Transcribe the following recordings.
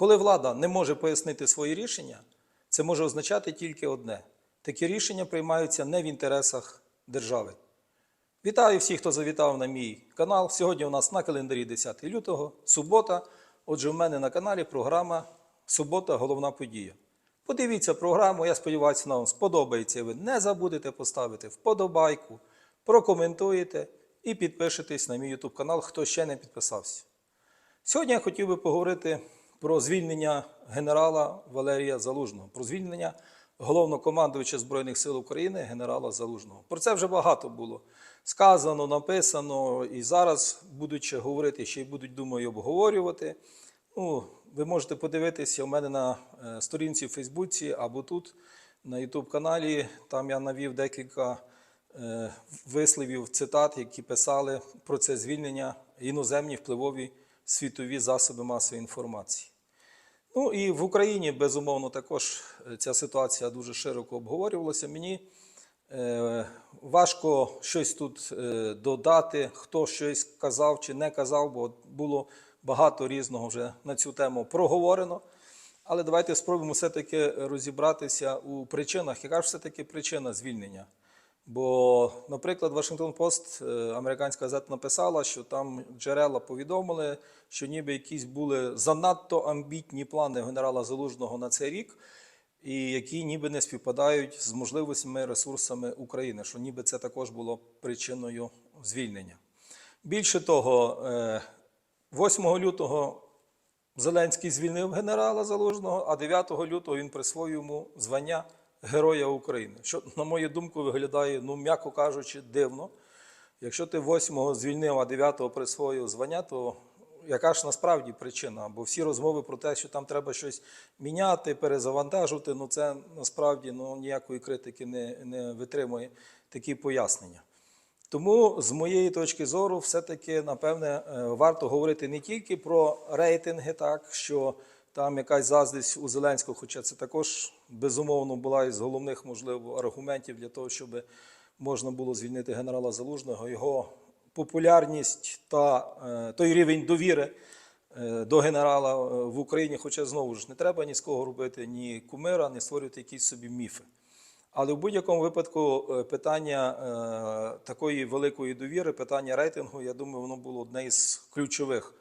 Коли влада не може пояснити свої рішення, це може означати тільки одне: такі рішення приймаються не в інтересах держави. Вітаю всіх, хто завітав на мій канал. Сьогодні у нас на календарі 10 лютого, субота. Отже, в мене на каналі програма Субота головна подія. Подивіться програму, я сподіваюся, вона вам сподобається. Ви не забудете поставити вподобайку, прокоментуєте і підпишетесь на мій YouTube канал, хто ще не підписався. Сьогодні я хотів би поговорити про звільнення генерала Валерія Залужного, про звільнення головнокомандувача Збройних сил України генерала Залужного. Про це вже багато було сказано, написано, і зараз, будучи говорити, ще й будуть, думаю, обговорювати. Ну, ви можете подивитися у мене на е, сторінці в Фейсбуці або тут, на YouTube каналі. Там я навів декілька е, висловів, цитат, які писали про це звільнення іноземні впливові світові засоби масової інформації. Ну і в Україні, безумовно, також е, ця ситуація дуже широко обговорювалася. Мені е, важко щось тут е, додати, хто щось казав чи не казав, бо було багато різного вже на цю тему проговорено. Але давайте спробуємо все-таки розібратися у причинах. Яка ж все-таки причина звільнення? Бо, наприклад, Вашингтон Пост, е, американська газета, написала, що там джерела повідомили, що ніби якісь були занадто амбітні плани генерала Залужного на цей рік, і які ніби не співпадають з можливостями ресурсами України, що ніби це також було причиною звільнення. Більше того, е, 8 лютого Зеленський звільнив генерала Залужного, а 9 лютого він присвоїв йому звання Героя України. Що, на мою думку, виглядає, ну, м'яко кажучи, дивно. Якщо ти 8-го звільнив, а 9-го присвоїв звання, то яка ж насправді причина? Бо всі розмови про те, що там треба щось міняти, перезавантажувати, ну це насправді ну, ніякої критики не, не витримує такі пояснення. Тому, з моєї точки зору, все-таки, напевне, е, варто говорити не тільки про рейтинги, так, що там якась заздрість у Зеленського, хоча це також безумовно була із головних, можливо, аргументів для того, щоб можна було звільнити генерала Залужного, його популярність та е, той рівень довіри е, до генерала е, в Україні, хоча знову ж не треба ні з кого робити, ні кумира, ні створювати якісь собі міфи. Але в будь-якому випадку питання такої великої довіри, питання рейтингу, я думаю, воно було одне із ключових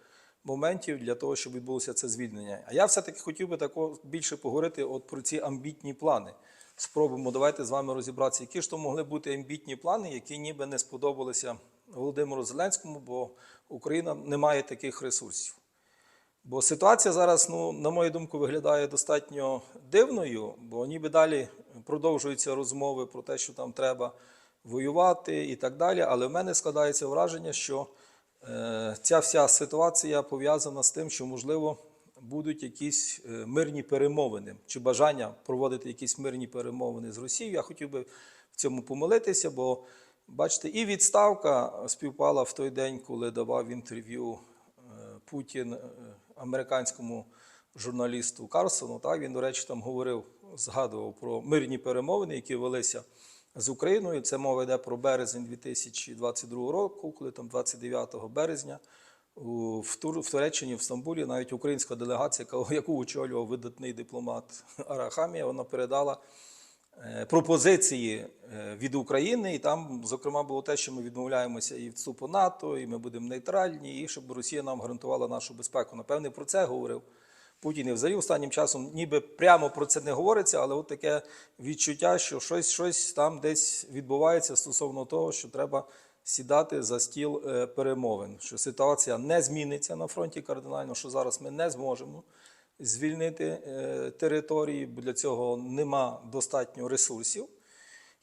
моментів для того, щоб відбулося це звільнення. А я все-таки хотів би тако більше поговорити от про ці амбітні плани. Спробуємо давайте з вами розібратися, які ж то могли бути амбітні плани, які ніби не сподобалися Володимиру Зеленському, бо Україна не має таких ресурсів. Бо ситуація зараз, ну, на мою думку, виглядає достатньо дивною, бо ніби далі продовжуються розмови про те, що там треба воювати і так далі. Але в мене складається враження, що ця вся ситуація пов'язана з тим, що, можливо, будуть якісь е, мирні перемовини чи бажання проводити якісь мирні перемовини з Росією. Я хотів би в цьому помилитися, бо бачите, і відставка співпала в той день, коли давав інтерв'ю е, Путін е, американському журналісту Карсону. Так він, до речі, там говорив, згадував про мирні перемовини, які велися з Україною. Це мова йде про березень 2022 року, коли там 29 березня в, Тур, в Туреччині, в Стамбулі, навіть українська делегація, яку очолював видатний дипломат Арахамія, вона передала е, пропозиції е, від України, і там, зокрема, було те, що ми відмовляємося і вступу НАТО, і ми будемо нейтральні, і щоб Росія нам гарантувала нашу безпеку. Напевне, про це говорив Путін. І взагалі останнім часом ніби прямо про це не говориться, але от таке відчуття, що щось, щось там десь відбувається стосовно того, що треба сідати за стіл е, перемовин, що ситуація не зміниться на фронті кардинально, що зараз ми не зможемо звільнити е, території, бо для цього нема достатньо ресурсів.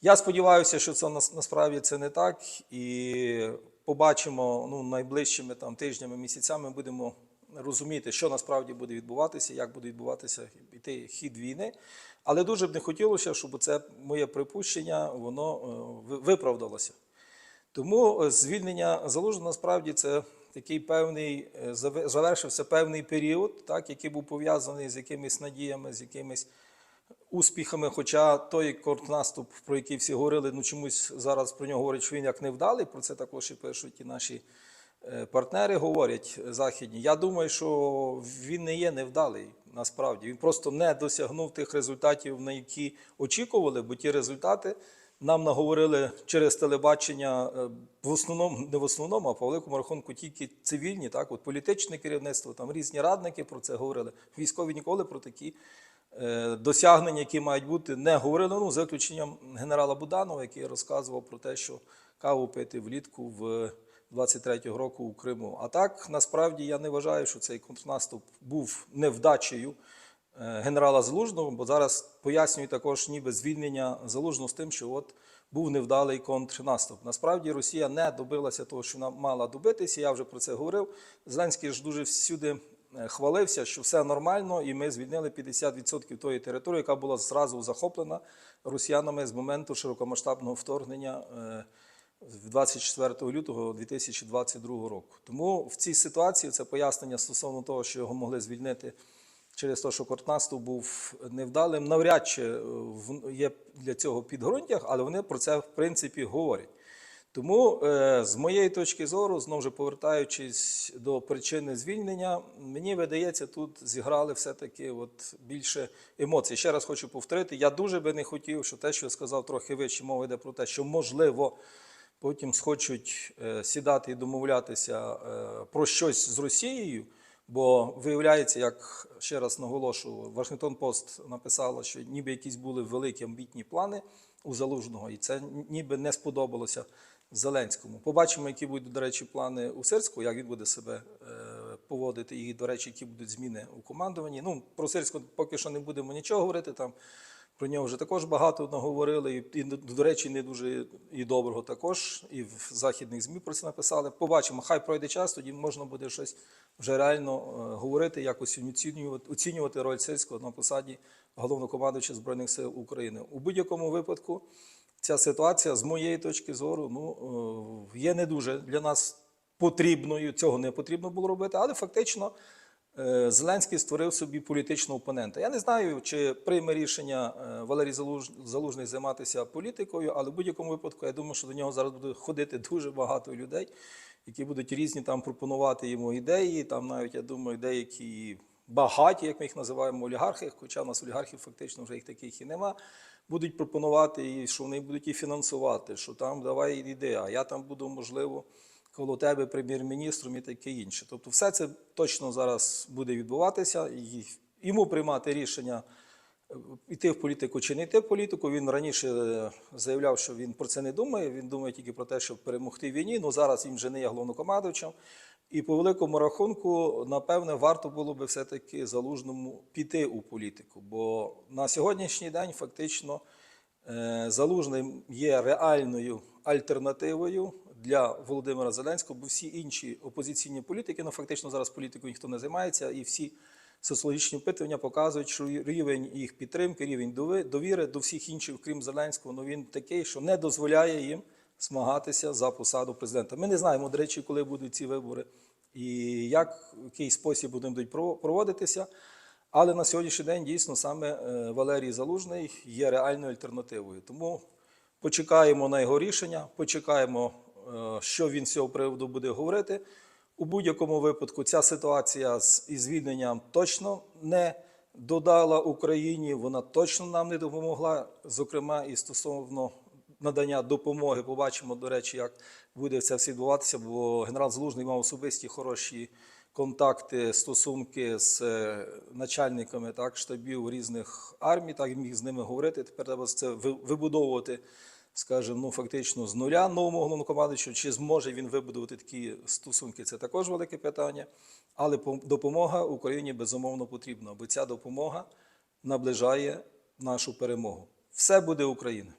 Я сподіваюся, що це насправді це не так, і побачимо ну, найближчими там, тижнями, місяцями будемо розуміти, що насправді буде відбуватися, як буде відбуватися йти хід війни. Але дуже б не хотілося, щоб це моє припущення воно е, виправдалося. Тому е, звільнення залужного насправді це такий певний е, завершився певний період, так, який був пов'язаний з якимись надіями, з якимись успіхами. Хоча той контрнаступ, про який всі говорили, ну чомусь зараз про нього говорять, що він як невдалий. Про це також і пишуть і наші партнери говорять західні. Я думаю, що він не є невдалий. насправді. Він просто не досягнув тих результатів, на які очікували, бо ті результати нам наговорили через телебачення е, в основному, не в основному, а по великому рахунку тільки цивільні, так, от політичне керівництво, там різні радники про це говорили. Військові ніколи про такі е, досягнення, які мають бути, не говорили. Ну, за виключенням генерала Буданова, який розказував про те, що каву пити влітку в 23-го року у Криму. А так, насправді, я не вважаю, що цей контрнаступ був невдачею е, генерала Залужного, бо зараз пояснюють також ніби звільнення Залужного з тим, що от був невдалий контрнаступ. Насправді Росія не добилася того, що вона мала добитися. Я вже про це говорив. Зеленський ж дуже всюди е, хвалився, що все нормально, і ми звільнили 50% тої території, яка була зразу захоплена росіянами з моменту широкомасштабного вторгнення. Е, в 24 лютого 2022 року. Тому в цій ситуації це пояснення стосовно того, що його могли звільнити через те, що Кортнаступ був невдалим. Навряд чи е, є для цього підґрунтя, але вони про це в принципі говорять. Тому, е, з моєї точки зору, знову ж повертаючись до причини звільнення, мені видається, тут зіграли все-таки от більше емоцій. Ще раз хочу повторити, я дуже би не хотів, що те, що я сказав трохи вище, мова йде про те, що можливо потім схочуть е, сідати і домовлятися е, про щось з Росією. Бо виявляється, як ще раз наголошую, Вашингтон Пост написала, що ніби якісь були великі амбітні плани у Залужного, і це ніби не сподобалося Зеленському. Побачимо, які будуть, до речі, плани у Сирську, як він буде себе е, поводити, і, до речі, які будуть зміни у командуванні. Ну, про Сирську поки що не будемо нічого говорити. Там про нього вже також багато наговорили, і, до речі, не дуже і доброго також. І в західних ЗМІ про це написали. Побачимо, хай пройде час, тоді можна буде щось вже реально е, говорити, якось оцінювати, оцінювати роль сільського на посаді головнокомандуюча Збройних сил України. У будь-якому випадку ця ситуація, з моєї точки зору, ну, е, є не дуже для нас потрібною. Цього не потрібно було робити, але фактично. Е, Зеленський створив собі політичного опонента. Я не знаю, чи прийме рішення е, Валерій Залужний займатися політикою, але в будь-якому випадку я думаю, що до нього зараз буде ходити дуже багато людей, які будуть різні там пропонувати йому ідеї. Там навіть я думаю, деякі багаті, як ми їх називаємо, олігархи, хоча в нас олігархів фактично вже їх таких і нема. Будуть пропонувати, і що вони будуть і фінансувати, що там давай іди, а я там буду можливо коло тебе прем'єр-міністром і таке інше. Тобто, все це точно зараз буде відбуватися, і йому приймати рішення е, йти в політику чи не йти в політику. Він раніше е, заявляв, що він про це не думає. Він думає тільки про те, щоб перемогти в війні. Ну зараз він вже не є головнокомандуючим. І по великому рахунку, напевне, варто було би все-таки залужному піти у політику. Бо на сьогоднішній день фактично Е, Залужний є реальною альтернативою для Володимира Зеленського, бо всі інші опозиційні політики, ну фактично зараз політикою ніхто не займається, і всі соціологічні опитування показують, що рівень їх підтримки, рівень довіри до всіх інших, крім Зеленського, ну він такий, що не дозволяє їм змагатися за посаду президента. Ми не знаємо, до речі, коли будуть ці вибори і як в який спосіб вони будуть проводитися. Але на сьогоднішній день дійсно саме е, Валерій Залужний є реальною альтернативою. Тому почекаємо на його рішення, почекаємо, що він з цього приводу буде говорити. У будь-якому випадку ця ситуація з звільненням точно не додала Україні, вона точно нам не допомогла, зокрема і стосовно надання допомоги. Побачимо, до речі, як буде це все відбуватися, бо генерал Залужний мав особисті хороші контакти, стосунки з е, начальниками так, штабів різних армій, так він міг з ними говорити. Тепер треба це вибудовувати, скажімо, ну фактично з нуля новому головнокомандуючому, Чи зможе він вибудувати такі стосунки? Це також велике питання. Але пом- допомога Україні безумовно потрібна, бо ця допомога наближає нашу перемогу. Все буде Україна.